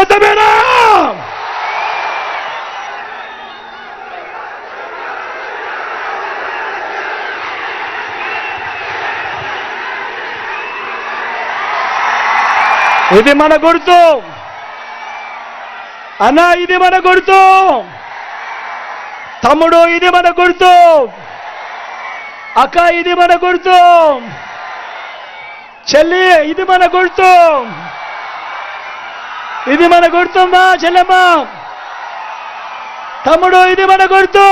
సిద్ధమేనా ఇది మన గుర్తు. అన్నా ఇది మన గుర్తు. తమ్ముడు ఇది మన గుర్తు. అక్క ఇది మన గుర్తు. చెల్లి ఇది మన గుర్తు. ఇది మన గుర్తుందా చెల్లెమ్మ. తమ్ముడు ఇది మన గుర్తు.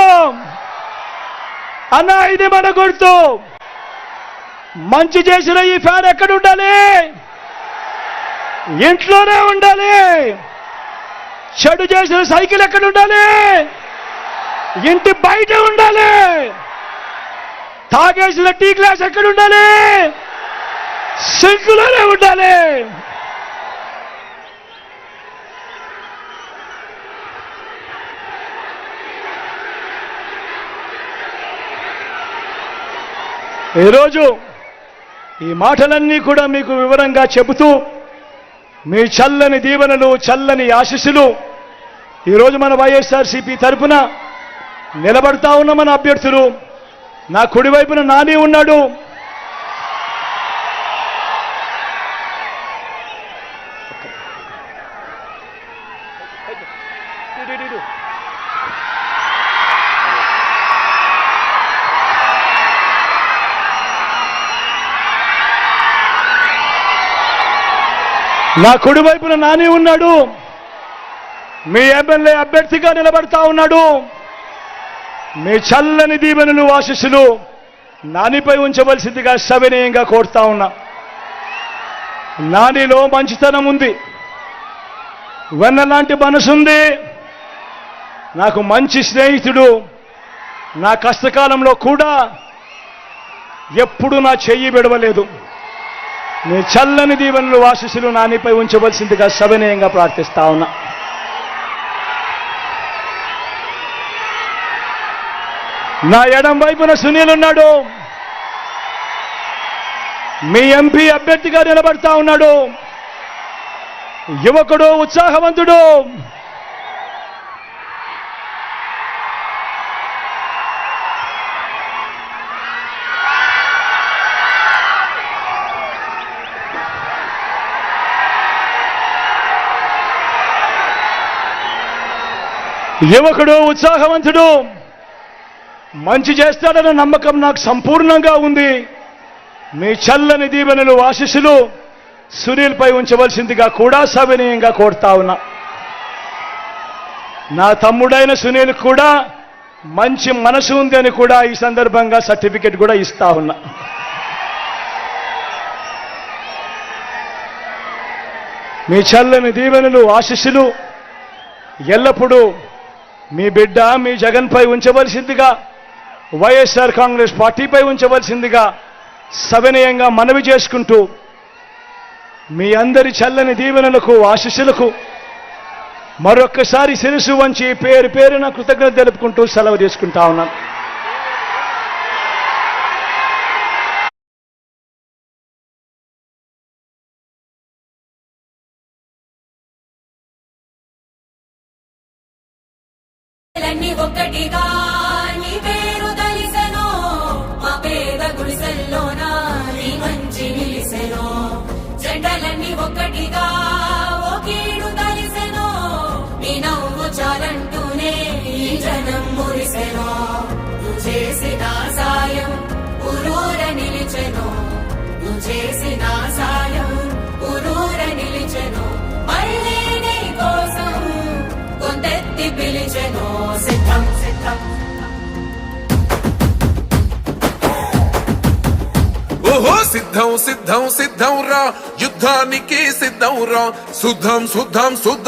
అన్న ఇది మన గుర్తు. మంచి చేసిన ఈ ఫ్యాన్ ఎక్కడ ఉండాలి? ఇంట్లోనే ఉండాలి. చెడు చేసిన సైకిల్ ఎక్కడ ఉండాలి? ఇంటి బయట ఉండాలి. తాగేసిన టీ గ్లాస్ ఎక్కడ ఉండాలి? సింకులోనే ఉండాలి. ఈరోజు ఈ మాటలన్నీ కూడా మీకు వివరంగా చెబుతూ మీ చల్లని దీవెనలు చల్లని ఆశీస్సులు ఈరోజు మన వైఎస్ఆర్సీపీ తరఫున నిలబడతా ఉన్న మన అభ్యర్థులు. నా కుడివైపున నాని ఉన్నాడు. నా కుడివైపున నాని ఉన్నాడు. మీ ఎమ్మెల్యే అభ్యర్థిగా నిలబడతా ఉన్నాడు. మీ చల్లని దీవెనలు ఆశీస్సులు నానిపై ఉంచవలసిందిగా సవినయంగా కోరుతా ఉన్నా. నానిలో మంచితనం ఉంది. వెన్నలాంటి మనసుంది నాకు మంచి స్నేహితుడు. నా కష్టకాలంలో కూడా ఎప్పుడు నా చెయ్యి విడవలేదు. నీ చల్లని దీవెనలు ఆశీస్సులు నానిపై ఉంచవలసిందిగా సవినయంగా ప్రార్థిస్తా ఉన్నా. నా ఎడం వైపున సునీల్ ఉన్నాడు. మీ ఎంపీ అభ్యర్థిగా నిలబడతా ఉన్నాడు. యువకుడు ఉత్సాహవంతుడు. యువకుడు ఉత్సాహవంతుడు. మంచి చేస్తాడన్న నమ్మకం నాకు సంపూర్ణంగా ఉంది. మీ చల్లని దీవెనలు ఆశీస్సులు సునీల్పై ఉంచవలసిందిగా కూడా సవినీయంగా కోరుతా ఉన్నా. నా తమ్ముడైన సునీల్ కూడా మంచి మనసు ఉంది అని కూడా ఈ సందర్భంగా సర్టిఫికెట్ కూడా ఇస్తా ఉన్నా. మీ చల్లని దీవెనలు ఆశీస్సులు ఎల్లప్పుడూ మీ బిడ్డ మీ జగన్పై ఉంచవలసిందిగా వైఎస్ఆర్ కాంగ్రెస్ పార్టీపై ఉంచవలసిందిగా సవినయంగా మనవి చేసుకుంటూ మీ అందరి చల్లని దీవెనలకు ఆశీస్సులకు మరొక్కసారి శిరసు వంచి పేరు పేరున కృతజ్ఞత తెలుపుకుంటూ సెలవు తీసుకుంటా ఉన్నాను. లన్నీ ఒక్కటిగా నీ పేరు తలిసెనో మా పేద గుడిసెల్లోనా నీ మంచి నిలిసెనో. జెండలన్నీ ఒక్కటిగా ఓ కీడు తలిసెనో నీ నవ్వు చాలంటూనే ఈ జనం మురిసెనో. చేసి ఓహో సిద్ధం సిద్ధం సిద్ధం రా యుద్ధానికి సిద్ధం రా శుద్ధం శుద్ధం శుద్ధం